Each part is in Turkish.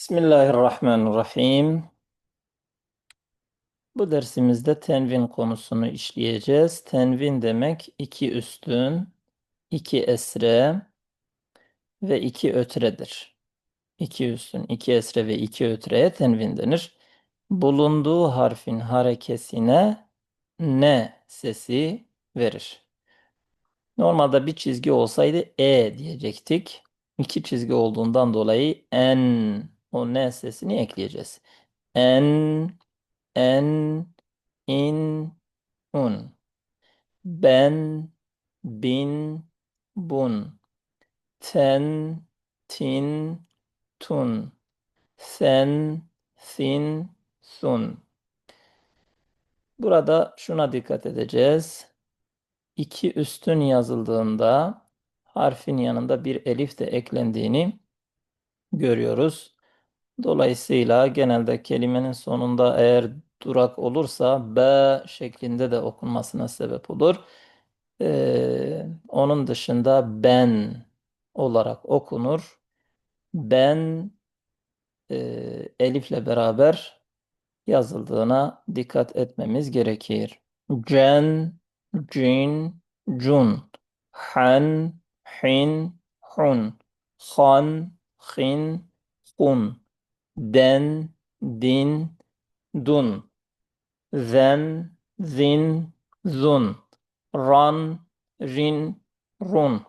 Bismillahirrahmanirrahim. Bu dersimizde tenvin konusunu işleyeceğiz. Tenvin demek iki üstün, iki esre ve iki ötredir. İki üstün, iki esre ve iki ötreye tenvin denir. Bulunduğu harfin harekesine ne sesi verir. Normalde bir çizgi olsaydı e diyecektik. İki çizgi olduğundan dolayı n o n sesini ekleyeceğiz. En, en, in, un. Ben, bin, bun. Ten, tin, tun. Sen, sin, sun. Burada şuna dikkat edeceğiz. İki üstün yazıldığında harfin yanında bir elif de eklendiğini görüyoruz. Dolayısıyla genelde kelimenin sonunda eğer durak olursa B şeklinde de okunmasına sebep olur. Ee, onun dışında ben olarak okunur. Ben e, elifle beraber yazıldığına dikkat etmemiz gerekir. Cen, cin, cun. Han, hin, hun. Han, hin, hun. Den, din, dun. Zen, zin, zun. Ran, rin, run.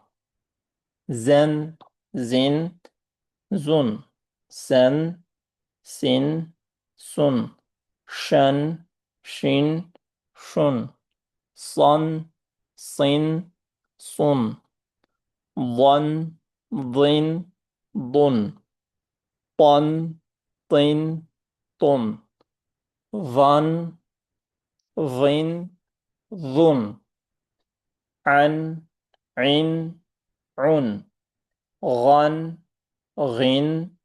Zen, zin, zun. Sen, sin, sun. Şen, şin, şun. San, sin, sun. Van, zin, dun. Pan, tin, tun. Van, vin, zun. An, in, un. Gan, gin,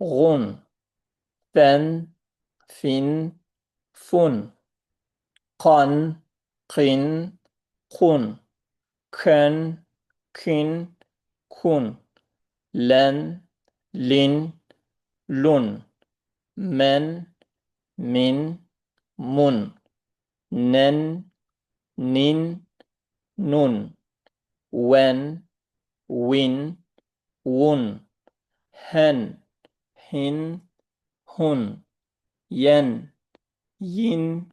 gun. Fen, fin, fun. Kan, kin, kun. Ken, kin, kun. Len, lin, lun. Men, min, mun. Nen, nin, nun. Wen, win, wun. Hen, hin, hun. Yen, yin,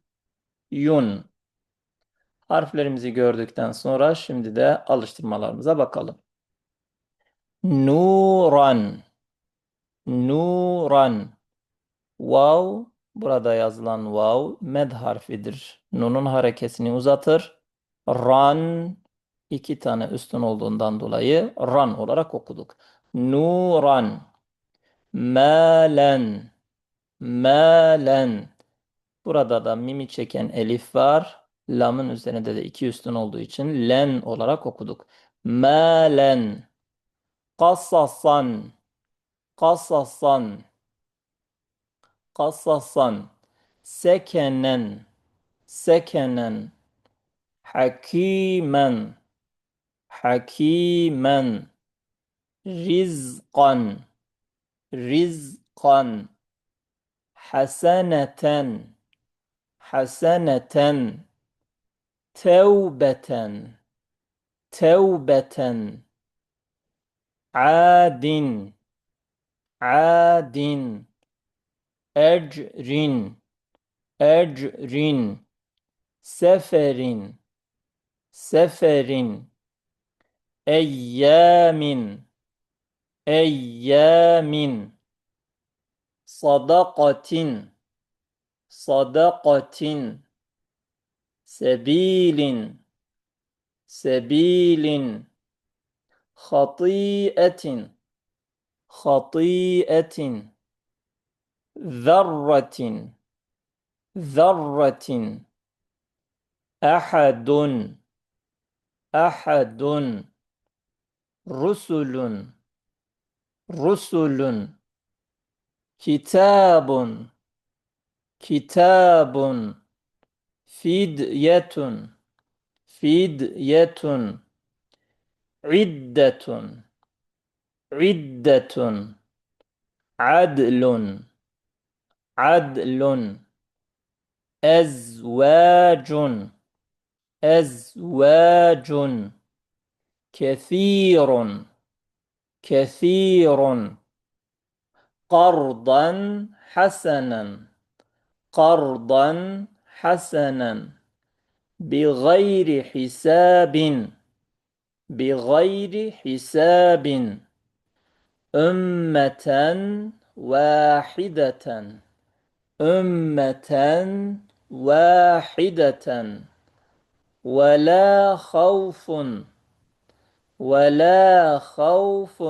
yun. Harflerimizi gördükten sonra şimdi de alıştırmalarımıza bakalım. Nuran, nuran. Vav, burada yazılan vav med harfidir. Nunun harekesini uzatır. Ran, iki tane üstün olduğundan dolayı ran olarak okuduk. Nuran, malen, malen. Burada da mimi çeken elif var. Lamın üzerinde de iki üstün olduğu için len olarak okuduk. Malen, kasasan, kasasan, قصصا سكنا سكنا حكيما حكيما رزقا رزقا حسنة حسنة توبة توبة عاد عاد. Ecrin, ecrin, seferin, seferin, eyyamin, eyyamin, sadakatin, sadakatin, sebilin, sebilin, hatiyetin, hatiyetin, ذرة ذرة أحد أحد رسل رسل كتاب كتاب فدية فدية عدة عدة عدل. عدل أزواج أزواج كثير كثير قرضا حسنا قرضا حسنا بغير حساب بغير حساب أمة واحدة أمة واحدة ولا خوف ولا خوف.